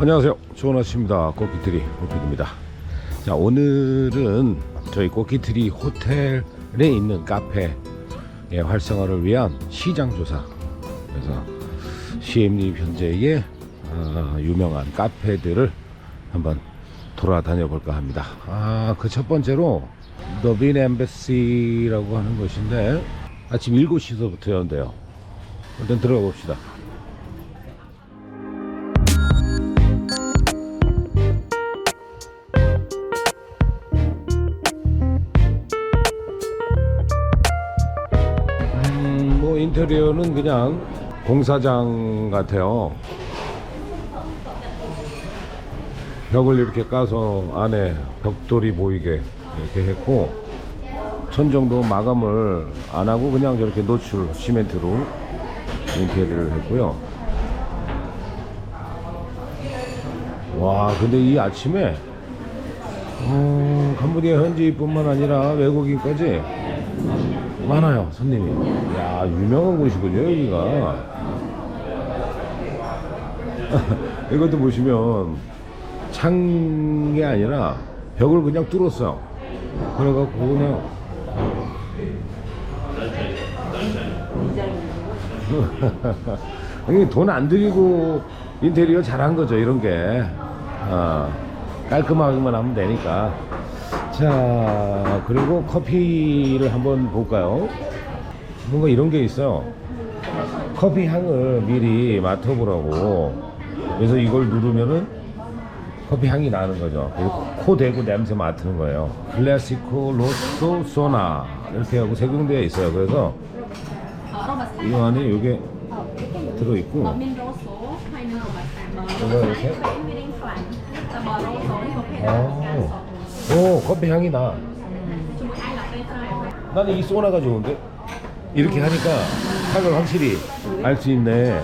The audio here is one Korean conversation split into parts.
안녕하세요. 좋은 아침입니다. 꽃기트리 꽃피디입니다. 자, 오늘은 저희 꽃기트리 호텔에 있는 카페의 활성화를 위한 시장 조사. 그래서 CM리 현재의 아, 유명한 카페들을 한번 돌아다녀 볼까 합니다. 아, 그 첫 번째로 너빈 엠베시라고 하는 곳인데 아침 7시서부터 연대요. 일단 들어가 봅시다. 인테리어는 그냥 공사장 같아요. 벽을 이렇게 까서 안에 벽돌이 보이게 이렇게 했고 천정도 마감을 안 하고 그냥 저렇게 노출 시멘트로 인테리어를 했고요. 와 근데 이 아침에 어, 캄보디아 현지뿐만 아니라 외국인까지 많아요 손님이. 야 유명한 곳이군요 여기가. 이것도 보시면 창이 아니라 벽을 그냥 뚫었어요. 그래갖고 그냥. 돈안 들이고 인테리어 잘한 거죠 이런 게. 어, 깔끔하게만 하면 되니까 자 그리고 커피를 한번 볼까요? 뭔가 이런 게 있어요. 커피 향을 미리 맡아보라고. 그래서 이걸 누르면은 커피 향이 나는 거죠. 코 대고 냄새 맡는 거예요. 클래시코 로쏘 소나. 이렇게 하고 세 군데에 있어요. 그래서 이 안에 이게 들어있고. rô số hai nửa 오, 오 커피 향이 나. 나는 이 소나가 좋은데? 이렇게 하니까 향을 확실히 알 수 있네.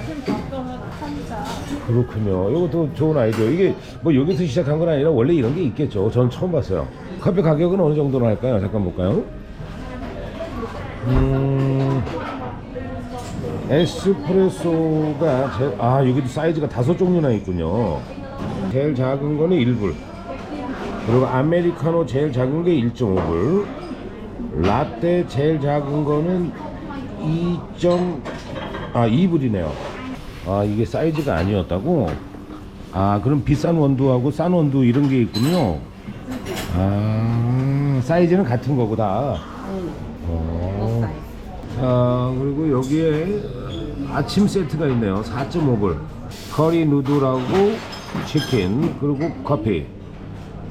그렇군요. 이것도 좋은 아이디어. 이게 뭐 여기서 시작한 건 아니라 원래 이런 게 있겠죠. 전 처음 봤어요. 커피 가격은 어느 정도로 할까요? 잠깐 볼까요? 음 에스프레소가 제일, 아 여기도 사이즈가 다섯 종류나 있군요. 제일 작은 거는 1불 그리고 아메리카노 제일 작은 게 1.5불. 라떼 제일 작은 거는 2. 아 2불이네요. 아 이게 사이즈가 아니었다고? 아 그럼 비싼 원두하고 싼 원두 이런 게 있군요. 아 사이즈는 같은 거보다 어. 자 그리고 여기에 아침 세트가 있네요. 4.5불. 커리 누들하고 치킨 그리고 커피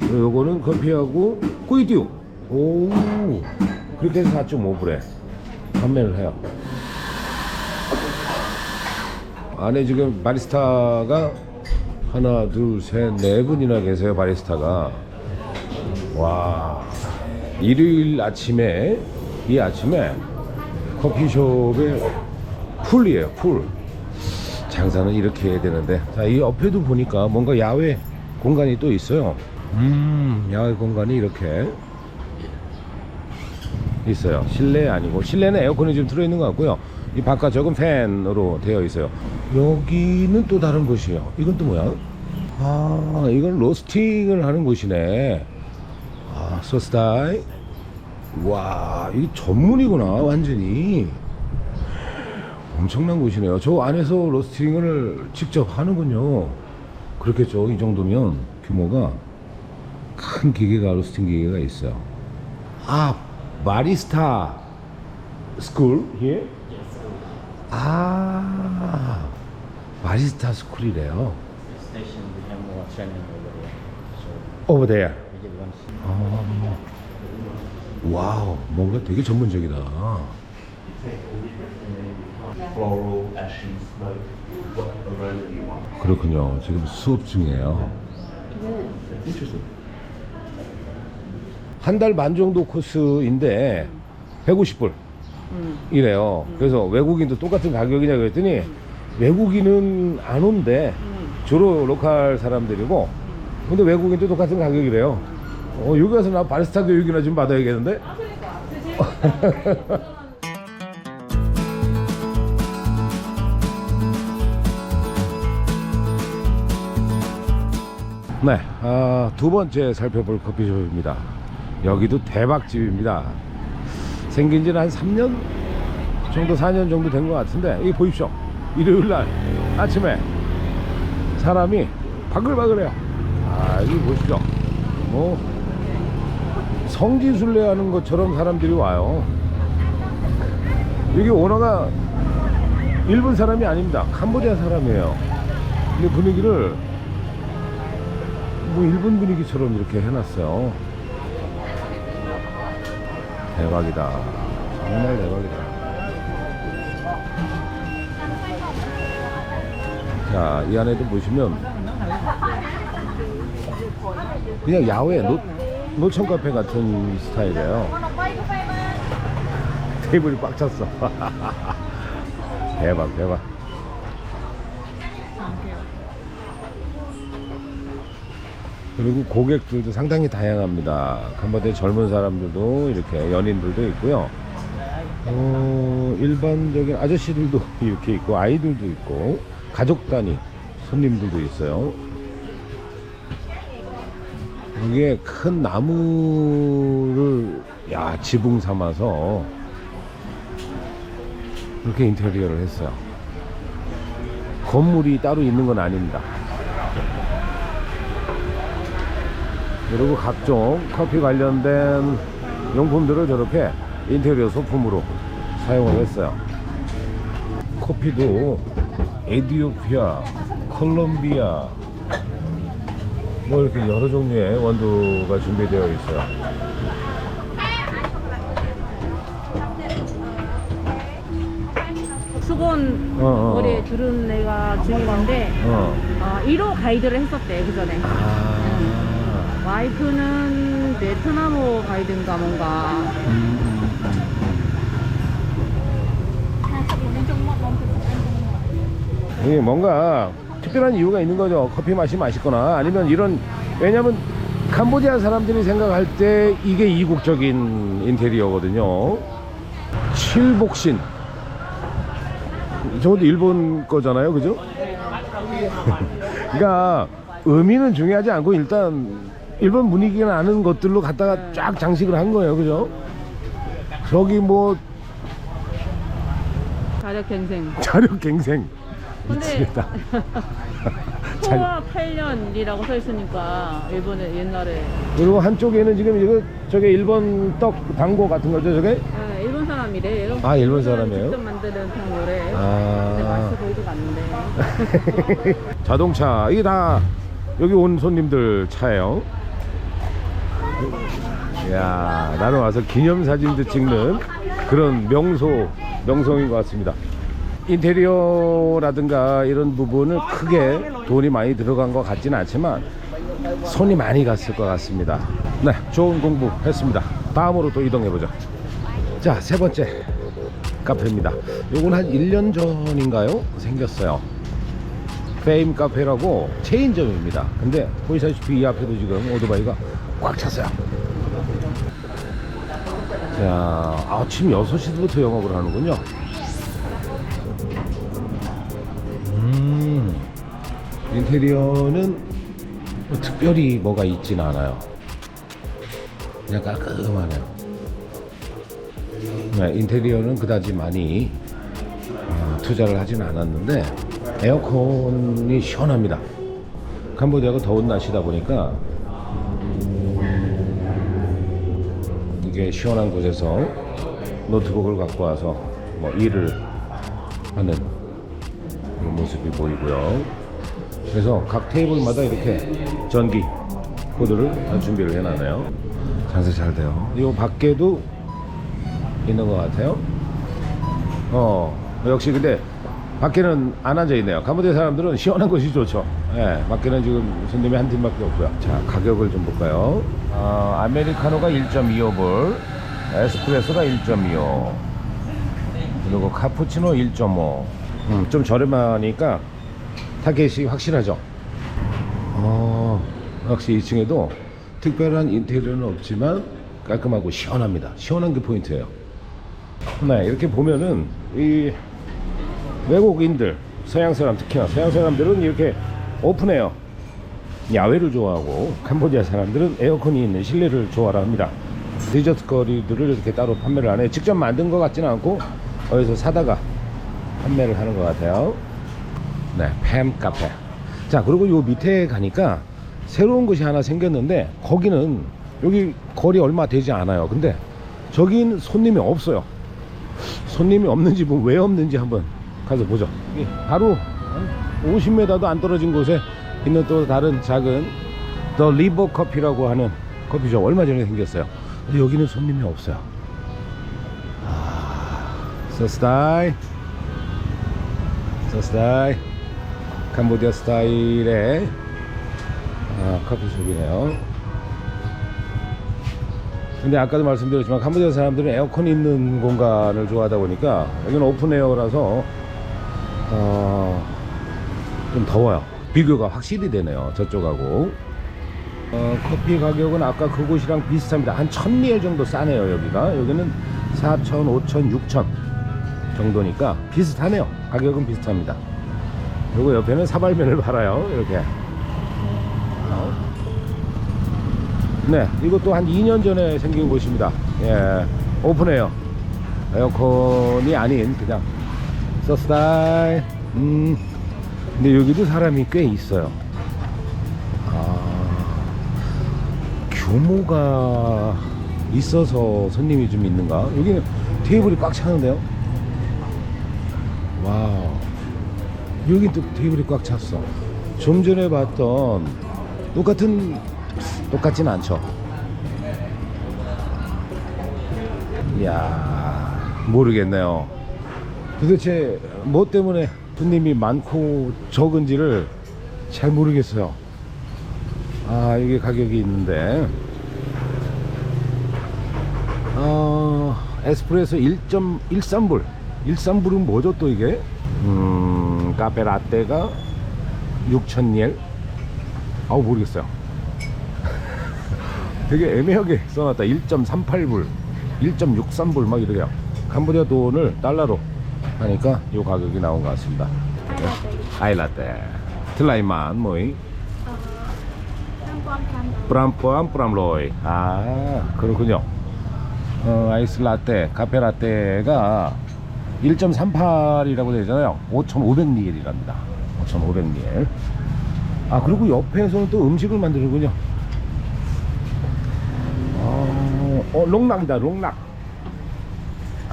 요거는 커피하고 꾸이듀 오. 그렇게 해서 4.5불에 판매를 해요. 안에 지금 바리스타가 하나 둘 셋 네 분이나 계세요 바리스타가. 와 일요일 아침에 이 아침에 커피숍에 풀이에요 풀. 장사는 이렇게 해야 되는데. 자 이 옆에도 보니까 뭔가 야외 공간이 또 있어요 음 야외 공간이 이렇게 있어요. 실내 아니고 실내는 에어컨이 좀 들어있는 것 같고요. 이 바깥쪽은 팬으로 되어 있어요. 여기는 또 다른 곳이에요. 이건 또 뭐야? 아 이건 로스팅을 하는 곳이네. 아 소스타이 와 이게 전문이구나 완전히. 엄청난 곳이네요. 저 안에서 로스팅을 직접 하는군요. 그렇겠죠 이 정도면 규모가 큰 기계가 로스팅 기계가 있어요 아 바리스타 스쿨 예? 아 바리스타 스쿨이래요 station we have more training over there. So over there we just want to see 아, 와우 뭔가 되게 전문적이다 floral, ashen smoke, what aroma you want. 그렇군요 지금 수업 중이에요 한달반 정도 코스인데 150불. 이래요. 그래서 외국인도 똑같은 가격이냐 그랬더니 외국인은 안 온대. 주로 로컬 사람들이고. 근데 외국인도 똑같은 가격이래요. 어, 여기 가서 나 바리스타 교육이나 좀 받아야겠는데? 네, 아, 두 번째 살펴볼 커피숍입니다. 여기도 대박집입니다. 생긴 지는 한 3년 정도, 4년 정도 된 것 같은데, 이 보십시오. 일요일 날 아침에 사람이 바글바글해요. 아, 여기 보시죠. 뭐, 성지순례 하는 것처럼 사람들이 와요. 이게 오너가 일본 사람이 아닙니다. 캄보디아 사람이에요. 근데 분위기를 뭐 일본 분위기처럼 이렇게 해놨어요. 대박이다. 정말 대박이다. 자, 이 안에도 보시면 그냥 야외 노, 노천 카페 같은 스타일이에요. 테이블이 꽉 찼어. 대박, 대박. 그리고 고객들도 상당히 다양합니다. 캄보디아 젊은 사람들도 이렇게 연인들도 있고요. 어, 일반적인 아저씨들도 이렇게 있고 아이들도 있고 가족 단위 손님들도 있어요. 여기에 큰 나무를 야 지붕 삼아서 그렇게 인테리어를 했어요. 건물이 따로 있는 건 아닙니다. 그리고 각종 커피 관련된 용품들을 저렇게 인테리어 소품으로 사용을 했어요. 커피도 에디오피아, 콜롬비아, 뭐 이렇게 여러 종류의 원두가 준비되어 있어요. 수건 어, 어, 어. 머리에 두른 애가 중인데 어. 어, 1호 가이드를 했었대 그 전에 아. 와이프는 베트남어 가이드인가 뭔가 이게 뭔가 특별한 이유가 있는 거죠. 커피 맛이 맛있거나 아니면 이런 왜냐면 캄보디아 사람들이 생각할 때 이게 이국적인 인테리어거든요. 칠복신. 저것도 일본 거잖아요, 그죠? 그러니까 의미는 중요하지 않고 일단 일본 분위기가 나는 것들로 갖다가 쫙 장식을 한 거예요, 그죠? 저기 뭐 자력갱생 자력갱생 근데 미치겠다. 소와 8년이라고 써 있으니까 일본에 옛날에 그리고 한쪽에는 지금 이거 저게 일본 떡 당고 같은 거죠 저게? 아, 일본 사람이래 아, 일본 사람이에요? 직접 만드는 근데 아 맛있어 보이지가 않는데 자동차 이게 다 여기 온 손님들 차예요. 야 나는 와서 기념사진도 찍는 그런 명소 명성인 것 같습니다. 인테리어라든가 이런 부분을 크게 돈이 많이 들어간 것 같지는 않지만 손이 많이 갔을 것 같습니다. 네, 좋은 공부 했습니다. 다음으로 또 이동해 보죠. 자, 세 번째 카페입니다. 요건 한 1년 전인가요? 생겼어요. 페임 카페라고 체인점입니다. 근데 보이시다시피 이 앞에도 지금 오토바이가 꽉 찼어요. 자, 아침 6시부터 영업을 하는군요. 음, 인테리어는 뭐 특별히 뭐가 있진 않아요. 그냥 깔끔하네요. 네, 인테리어는 그다지 많이 어, 투자를 하진 않았는데 에어컨이 시원합니다. 캄보디아가 더운 날씨다 보니까 음, 이게 시원한 곳에서 노트북을 갖고 와서 뭐 일을 하는 모습이 보이고요. 그래서 각 테이블마다 이렇게 전기 코드를 다 준비를 해놨네요. 장사 잘 돼요. 이 밖에도 있는 것 같아요. 어, 역시 근데 밖에는 안 앉아 있네요. 캄보디아 사람들은 시원한 곳이 좋죠. 예, 밖에는 지금 손님이 한 팀밖에 없고요. 자, 가격을 좀 볼까요? 아, 아메리카노가 1.25불, 에스프레소가 1.25, 그리고 카푸치노 1.5. 음, 좀 저렴하니까 타겟이 확실하죠. 어, 역시 2층에도 특별한 인테리어는 없지만 깔끔하고 시원합니다. 시원한 게 포인트예요. 네, 이렇게 보면은 이 외국인들, 서양 사람 특히나 서양 사람들은 이렇게 오픈해요. 야외를 좋아하고 캄보디아 사람들은 에어컨이 있는 실내를 좋아라 합니다. 디저트 거리들을 이렇게 따로 판매를 안 해요. 직접 만든 것 같지는 않고 어디서 사다가 판매를 하는 것 같아요. 네, 팸 카페. 자, 그리고 요 밑에 가니까 새로운 곳이 하나 생겼는데 거기는 여기 거리 얼마 되지 않아요. 근데 저긴 손님이 없어요. 손님이 없는 집은 왜 없는지 한번 가서 보죠. 이 바로 50m도 안 떨어진 곳에 있는 또 다른 작은 더 리버 커피라고 하는 커피숍 얼마 전에 생겼어요. 여기는 손님이 없어요. 아, 서스타일, 서 스타일, 캄보디아 스타일의 아, 커피숍이네요. 근데 아까도 말씀드렸지만 캄보디아 사람들은 에어컨 있는 공간을 좋아하다 보니까 여기는 오픈 에어라서 어, 좀 더워요. 비교가 확실히 되네요. 저쪽하고. 어, 커피 가격은 아까 그곳이랑 비슷합니다. 한 1000리엘 정도 싸네요. 여기가. 여기는 4천, 5천, 6천 정도니까 비슷하네요. 가격은 비슷합니다. 그리고 옆에는 사발면을 팔아요. 이렇게. 어. 네, 이것도 한 2년 전에 생긴 곳입니다. 예, 오픈해요. 에어컨이 아닌 그냥 서스타일. 음, 근데 여기도 사람이 꽤 있어요. 아, 규모가 있어서 손님이 좀 있는가? 여기는 테이블이 꽉 차는데요. 와우. 여기 또 테이블이 꽉 찼어. 좀 전에 봤던 똑같은 똑같진 않죠. 이야 모르겠네요. 도대체 뭐 때문에 손님이 많고 적은지를 잘 모르겠어요. 아 이게 가격이 있는데. 어, 에스프레소 1.13불. 13불은 뭐죠 또 이게? 음 카페 라떼가 6,000니엘 아우 모르겠어요. 되게 애매하게 써놨다. 1.38불 1.63불 막 이래요. 캄보디아 돈을 달러로 하니까 이 가격이 나온 것 같습니다. 네. 아이라떼. 틀라이만 뭐이. 프람프암 프람로이. 아 그렇군요. 어, 아이스 라떼 카페 라떼가 1.38이라고 되잖아요. 5,500리엘이랍니다. 5,500리엘. 아 그리고 옆에서는 또 음식을 만드는군요. 어, 어 롱락이다 롱락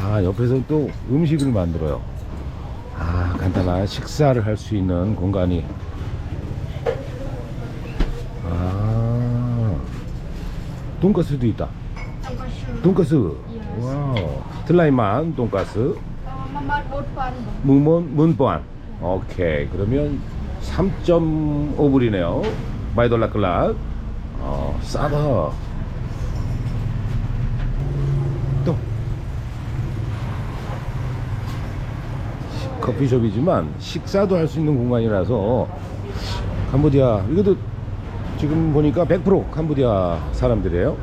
아 옆에서는 또 음식을 만들어요. 아 간단한 식사를 할 수 있는 공간이. 아 돈가스도 있다. 돈가스. 와우. 틀라이만 돈가스. Mamat Botpan. 문본 문보안. 오케이. 그러면 3.5불이네요. 마이돌라 클락. 어 싸다 커피숍이지만 식사도 할 수 있는 공간이라서 캄보디아 이것도 지금 보니까 100% 캄보디아 사람들이에요.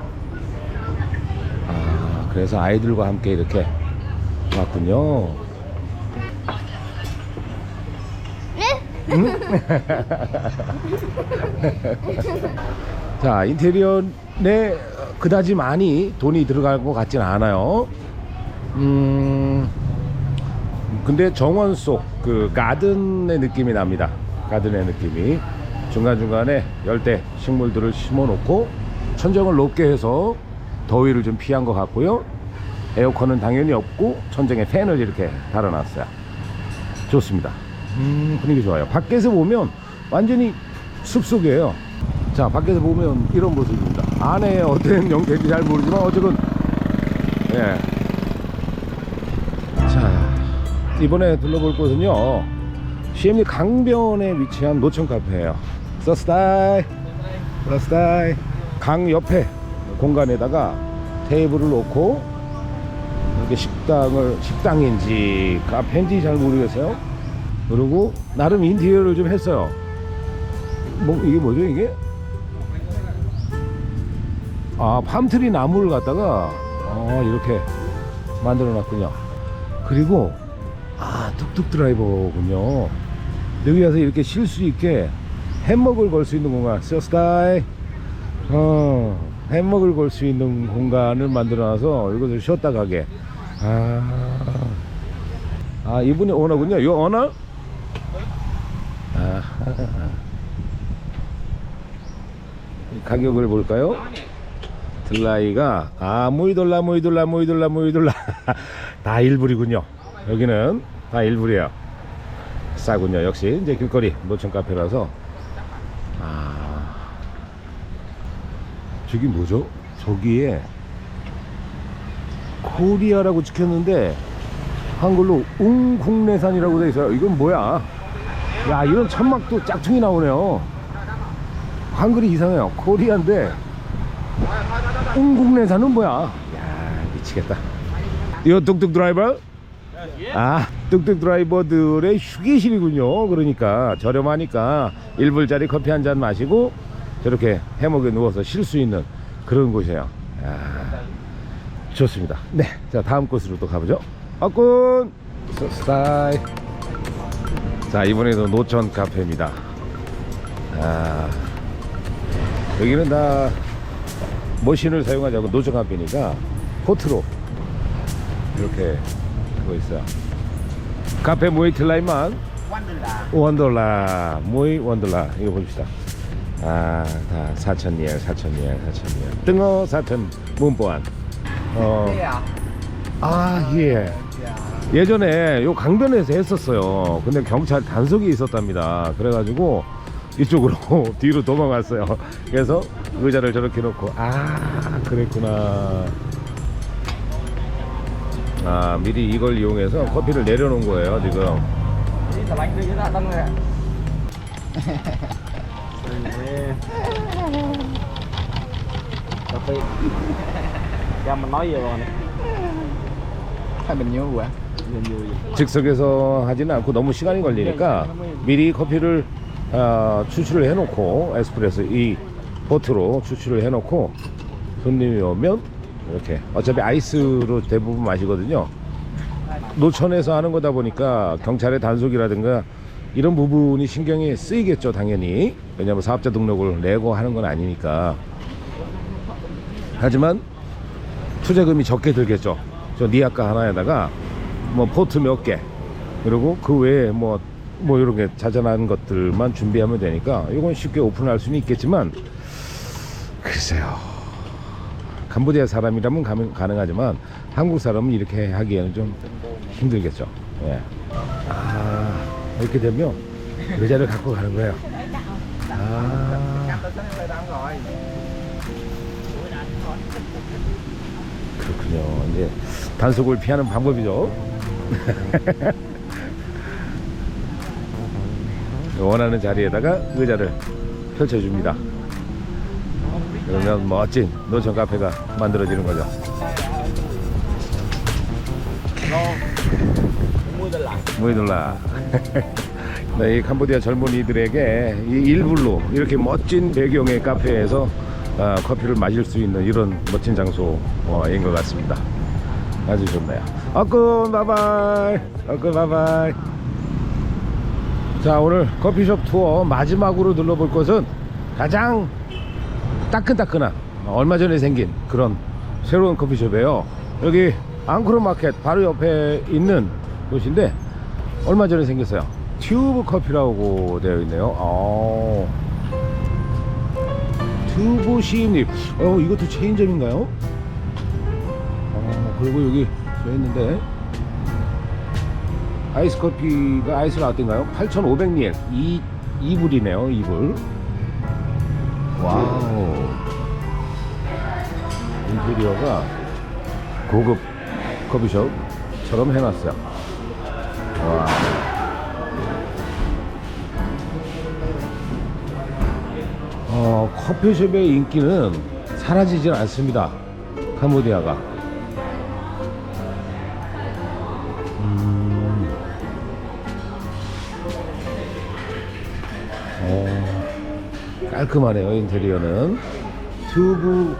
아 그래서 아이들과 함께 이렇게 왔군요. 자 인테리어에 그다지 많이 돈이 들어갈 것 같지는 않아요. 음 근데 정원 속 그 가든의 느낌이 납니다. 가든의 느낌이. 중간중간에 열대 식물들을 심어 놓고 천정을 높게 해서 더위를 좀 피한 것 같고요. 에어컨은 당연히 없고 천정에 팬을 이렇게 달아놨어요. 좋습니다. 음 분위기 좋아요. 밖에서 보면 완전히 숲속이에요. 자 밖에서 보면 이런 모습입니다. 안에 어떤 형태인지 잘 모르지만 어쨌든 예. 이번에 둘러볼 곳은요 시엠리 강변에 위치한 노천 카페예요. 서스타이 서스타이. 강 옆에 공간에다가 테이블을 놓고 이렇게 식당을 식당인지 카페인지 잘 모르겠어요. 그리고 나름 인테리어를 좀 했어요. 뭐 이게 뭐죠 이게? 아 팜트리 나무를 갖다가 어, 이렇게 만들어 놨군요. 그리고 아 뚝뚝 드라이버군요. 여기 와서 이렇게 쉴 수 있게 햄먹을 걸 수 있는 공간 서스카이 어 햄먹을 걸 수 있는 공간을 만들어 놔서 이것을 쉬었다 가게. 아, 아 이분이 오너군요. 이 오너? 아, 가격을 볼까요? 들라이가 아 무이돌라 무이돌라 무이돌라 무이돌라. 다 일불이군요 여기는 다 일불이에요 싸군요. 역시 이제 길거리 노천 카페라서. 아. 저기 뭐죠? 저기에 코리아라고 찍혔는데 한글로 웅국내산이라고 돼 있어요. 이건 뭐야? 야 이런 천막도 짝퉁이 나오네요. 한글이 이상해요. 코리아인데 웅국내산은 뭐야? 야 미치겠다. 이거 뚝뚝 드라이버? 아 뚝뚝 드라이버들의 휴게실이군요. 그러니까 저렴하니까 1불짜리 커피 한 잔 마시고 저렇게 해먹에 누워서 쉴 수 있는 그런 곳이에요. 야, 좋습니다. 네자 다음 곳으로 또 가보죠. 아꾼 스타이 자 이번에도 노천 카페입니다. 아 여기는 다 머신을 사용하지 않고 노천 카페니까 포트로 이렇게 하고 있어요. 카페 모이 틀라이만? 원돌라. 모이 원돌라. 이거 봅시다. 아 다 사천리에 사천리에 사천리에 뜬어 사천 문보안. 어 아 예. 예전에 요 강변에서 했었어요. 근데 경찰 단속이 있었답니다. 그래가지고 이쪽으로 뒤로 도망갔어요. 그래서 의자를 저렇게 놓고 아 그랬구나 아 미리 이걸 이용해서 커피를 내려놓은 거예요 지금. 즉석에서 하지는 않고 너무 시간이 걸리니까 미리 커피를 아, 추출을 해놓고 에스프레소 이 보트로 추출을 해놓고 손님이 오면 이렇게. 어차피 아이스로 대부분 마시거든요. 노천에서 하는 거다 보니까 경찰의 단속이라든가 이런 부분이 신경이 쓰이겠죠 당연히. 왜냐하면 사업자 등록을 내고 하는 건 아니니까. 하지만 투자금이 적게 들겠죠. 저 니아까 하나에다가 뭐 포트 몇 개 그리고 그 외에 뭐뭐 이런 게 자잘한 것들만 준비하면 되니까 이건 쉽게 오픈할 수는 있겠지만 글쎄요 캄보디아 사람이라면 가능, 가능하지만 한국 사람은 이렇게 하기에는 좀 힘들겠죠. 예. 아 이렇게 되면 의자를 갖고 가는 거예요. 아. 그렇군요. 이제 단속을 피하는 방법이죠. 원하는 자리에다가 의자를 펼쳐줍니다 그러면 멋진 노천 카페가 만들어지는 거죠. 무이돌라. 네, 이 캄보디아 젊은이들에게 이 일불로 이렇게 멋진 배경의 카페에서 아, 커피를 마실 수 있는 이런 멋진 장소인 것 같습니다. 아주 좋네요. 아꾼 바이바이. 아꾼 바이바이. 자 오늘 커피숍 투어 마지막으로 둘러볼 곳은 가장 따끈따끈한 얼마 전에 생긴 그런 새로운 커피숍이에요. 여기 앙코르 마켓 바로 옆에 있는 곳인데 얼마 전에 생겼어요. 튜브 커피라고 되어 있네요. 아, 튜브 시인님 어 이것도 체인점인가요? 어, 그리고 여기 써 있는데 아이스 커피가 아이스 라떼인가요? 8,500리엘 2, 2불이네요 2불 와우. 인테리어가 고급 커피숍처럼 해놨어요. 와. 어, 커피숍의 인기는 사라지질 않습니다. 캄보디아가 깔끔하네요 인테리어는 튜브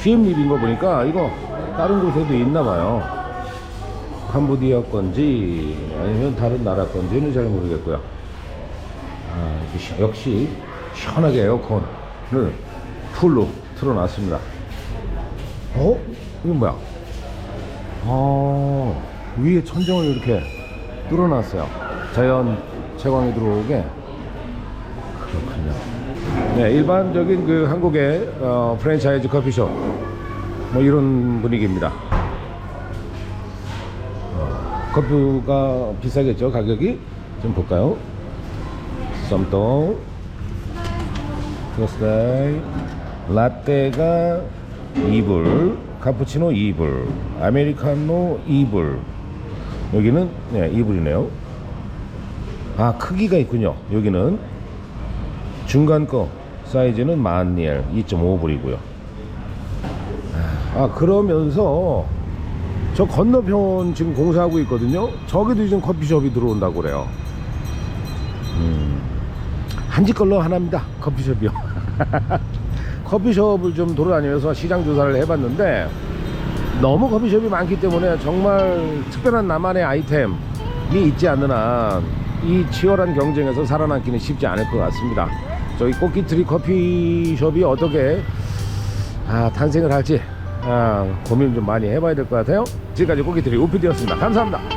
GM립인 거 보니까 이거 다른 곳에도 있나 봐요 캄보디아 건지 아니면 다른 나라 건지는 잘 모르겠고요 아, 역시- 역시 시원하게 에어컨을 풀로 틀어놨습니다. 어? 이건 뭐야? 아, 위에 천정을 이렇게 뚫어놨어요. 자연 채광이 들어오게. 그렇군요. 네, 일반적인 그 한국의 어, 프랜차이즈 커피숍. 뭐 이런 분위기입니다. 어, 커피가 비싸겠죠? 가격이? 좀 볼까요? 썸동. 토스타이 라떼가 2불 카푸치노 2불 아메리카노 2불. 여기는 네 2불이네요. 아 크기가 있군요. 여기는 중간 거 사이즈는 만니엘 2.5불이고요. 아 그러면서 저 건너편 지금 공사하고 있거든요. 저기도 지금 커피숍이 들어온다고 그래요. 음, 한집 걸로 하나입니다 커피숍이요. 커피숍을 좀 돌아다니면서 시장 조사를 해봤는데 너무 커피숍이 많기 때문에 정말 특별한 나만의 아이템이 있지 않는 한 이 치열한 경쟁에서 살아남기는 쉽지 않을 것 같습니다. 저희 꽃기트리 커피숍이 어떻게 아, 탄생을 할지 아, 고민 좀 많이 해봐야 될 것 같아요. 지금까지 꽃기트리 우피디였습니다. 감사합니다.